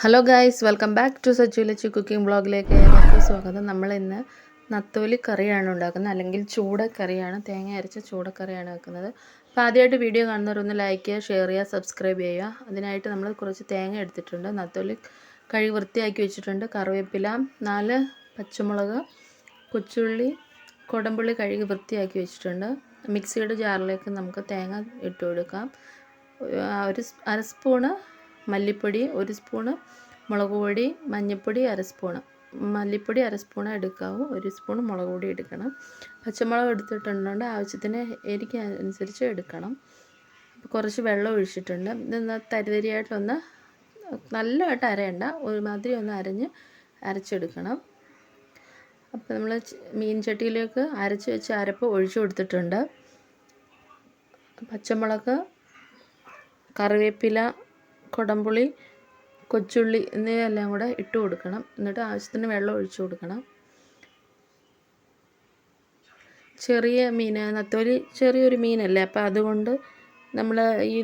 Hello guys welcome back to Sachu Lachu cooking ബ്ലോഗിലേക്ക് ഏവർക്കും സ്വാഗതം. നമ്മൾ ഇന്ന് നത്തോലി കറിയാണ് ഉണ്ടാക്കുന്നത്. അല്ലെങ്കിൽ ചൂടക്കറിയാണ് തേങ്ങ അരച്ച ചൂടക്കറിയാണ് വെക്കുന്നത്. അപ്പോൾ ആദ്യമായിട്ട് വീഡിയോ കാണുന്നവരൊന്ന് ലൈക്ക് ചെയ്യുക ഷെയർ ചെയ്യുക സബ്സ്ക്രൈബ് ചെയ്യുക. അതിനായിട്ട് നമ്മൾ കുറച്ച് തേങ്ങ എടുത്തിട്ടുണ്ട്. നത്തോലി കഴുകി വൃത്തിയാക്കി വെച്ചിട്ടുണ്ട്. കറിവേപ്പില നാല് പച്ചമുളക് കൊച്ചുള്ളി കൊടമ്പുള്ളി കഴുകി വൃത്തിയാക്കി വെച്ചിട്ടുണ്ട്. മിക്സിയുടെ ജാറിലേക്ക് നമുക്ക് തേങ്ങ ഇട്ട് കൊടുക്കാം. ഒരു അര സ്പൂണ് മല്ലിപ്പൊടി ഒരു സ്പൂണ് മുളക് പൊടി മഞ്ഞൾപ്പൊടി അര സ്പൂണ്. മല്ലിപ്പൊടി അര സ്പൂണ് എടുക്കാവൂ. ഒരു സ്പൂൺ മുളക് പൊടി എടുക്കണം. പച്ചമുളക് എടുത്തിട്ടുണ്ട് ആവശ്യത്തിന് എരിക്ക് അനുസരിച്ച് എടുക്കണം. കുറച്ച് വെള്ളം ഒഴിച്ചിട്ടുണ്ട്. ഇതൊന്ന് തരിതരിയായിട്ടൊന്ന് നല്ലതായിട്ട് അരയണ്ട. ഒരുമാതിരി ഒന്ന് അരഞ്ഞ് അരച്ചെടുക്കണം. അപ്പോൾ നമ്മൾ മീൻ ചട്ടിയിലേക്ക് അരച്ച് വെച്ച് അരപ്പ് ഒഴിച്ചു കൊടുത്തിട്ടുണ്ട്. പച്ചമുളക് കറിവേപ്പില കുടംപുളി കൊച്ചുള്ളി എന്നിവയെല്ലാം കൂടെ ഇട്ട് കൊടുക്കണം. എന്നിട്ട് ആവശ്യത്തിന് വെള്ളം ഒഴിച്ചു കൊടുക്കണം. ചെറിയ മീൻ നത്തോലി ചെറിയൊരു മീനല്ലേ? അപ്പോൾ അതുകൊണ്ട് നമ്മൾ ഈ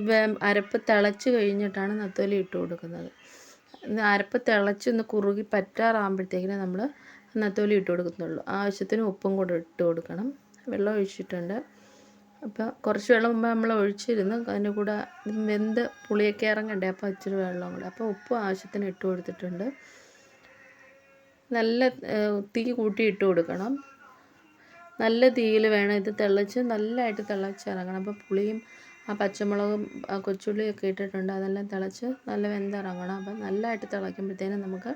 അരപ്പ് തിളച്ച് കഴിഞ്ഞിട്ടാണ് നത്തോലി ഇട്ട് കൊടുക്കുന്നത്. അരപ്പ് തിളച്ച് ഒന്ന് കുറുകി പറ്റാറാകുമ്പോഴത്തേക്കിന് നമ്മൾ നത്തോലി ഇട്ട് കൊടുക്കുന്നുള്ളൂ. ആവശ്യത്തിന് ഉപ്പും കൂടെ ഇട്ട് കൊടുക്കണം. വെള്ളം ഒഴിച്ചിട്ടുണ്ട്. അപ്പോൾ കുറച്ച് വെള്ളം മുമ്പ് നമ്മൾ ഒഴിച്ചിരുന്നു. അതിന്റെ കൂടെ വെന്ത് പുളിയൊക്കെ ഇറങ്ങണ്ടേ? അപ്പോൾ ഇച്ചിരി വെള്ളം കൂടെ. അപ്പോൾ ഉപ്പ് ആവശ്യത്തിന് ഇട്ട് കൊടുത്തിട്ടുണ്ട്. നല്ല തീ കൂട്ടി ഇട്ട് കൊടുക്കണം. നല്ല തീയിൽ വേണം ഇത് തിളച്ച് നല്ലതായിട്ട് തിളച്ചിറങ്ങണം അപ്പോൾ പുളിയും ആ പച്ചമുളകും കൊച്ചുള്ളിയൊക്കെ ഇട്ടിട്ടുണ്ട്. അതെല്ലാം തിളച്ച് നല്ല വെന്തിറങ്ങണം. അപ്പം നല്ലതായിട്ട് തിളയ്ക്കുമ്പോഴത്തേനും നമുക്ക്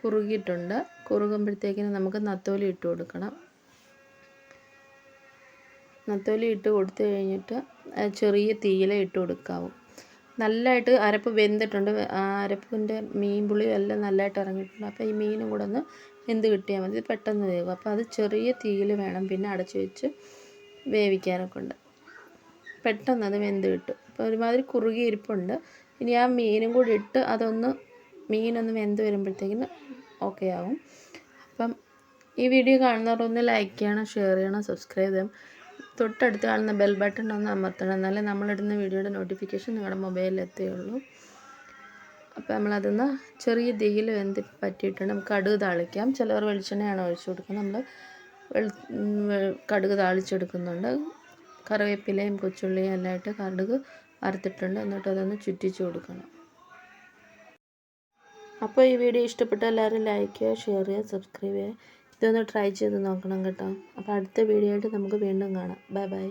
കുറുകിയിട്ടുണ്ട്. കുറുകുമ്പോഴത്തേക്കിനും നമുക്ക് നത്തോലി ഇട്ട് കൊടുക്കണം. നത്തോലി ഇട്ട് കൊടുത്തു കഴിഞ്ഞിട്ട് ചെറിയ തീയില ഇട്ട് കൊടുക്കാവും. നല്ലതായിട്ട് അരപ്പ് വെന്തിട്ടുണ്ട്. അരപ്പിന്റെ മീൻ പുളി എല്ലാം നല്ലതായിട്ട് ഇറങ്ങിയിട്ടുണ്ട്. അപ്പോൾ ഈ മീനും കൂടെ ഒന്ന് വെന്ത് കിട്ടിയാൽ മതി. പെട്ടെന്ന് വേവും. അപ്പോൾ അത് ചെറിയ തീയിൽ വേണം. പിന്നെ അടച്ചു വെച്ച് വേവിക്കാനൊക്കെ ഉണ്ട്. പെട്ടെന്ന് അത് വെന്ത് കിട്ടും. അപ്പോൾ ഒരുമാതിരി കുറുകി ഇരിപ്പുണ്ട്. ഇനി ആ മീനും കൂടി ഇട്ട് അതൊന്ന് മീനൊന്ന് വെന്ത് വരുമ്പോഴത്തേക്കിന് ഓക്കെ ആവും. അപ്പം ഈ വീഡിയോ കാണുന്നവരൊന്ന് ലൈക്ക് ചെയ്യണം ഷെയർ ചെയ്യണം സബ്സ്ക്രൈബ് ചെയ്യണം. തൊട്ടടുത്ത് കാണുന്ന ബെൽ ബട്ടൺ ഒന്ന് അമർത്തണം. എന്നാലേ നമ്മളിടുന്ന വീഡിയോയുടെ നോട്ടിഫിക്കേഷൻ നിങ്ങളുടെ മൊബൈലിൽ എത്തുകയുള്ളൂ. അപ്പോൾ നമ്മളതൊന്ന് ചെറിയ തീയിൽ വെന്ത് പറ്റിയിട്ടുണ്ട്. നമുക്ക് കടുക് താളിക്കാം. ചിലവർ വെളിച്ചെണ്ണയാണ് ഒഴിച്ചു കൊടുക്കുന്നത്. നമ്മൾ കടുക് താളിച്ചെടുക്കുന്നുണ്ട്. കറിവേപ്പിലയും കൊച്ചുള്ളിയും എല്ലാം ഇട്ട് കടുക് വറുത്തിട്ടുണ്ട്. എന്നിട്ട് അതൊന്ന് ചുറ്റിച്ചു കൊടുക്കണം. അപ്പോൾ ഈ വീഡിയോ ഇഷ്ടപ്പെട്ട എല്ലാവരും ലൈക്ക് ചെയ്യുക ഷെയർ ചെയ്യുക സബ്സ്ക്രൈബ് ചെയ്യുക. ഇതൊന്ന് ട്രൈ ചെയ്ത് നോക്കണം കേട്ടോ. അപ്പോൾ അടുത്ത വീഡിയോ ആയിട്ട് നമുക്ക് വീണ്ടും കാണാം. Bye bye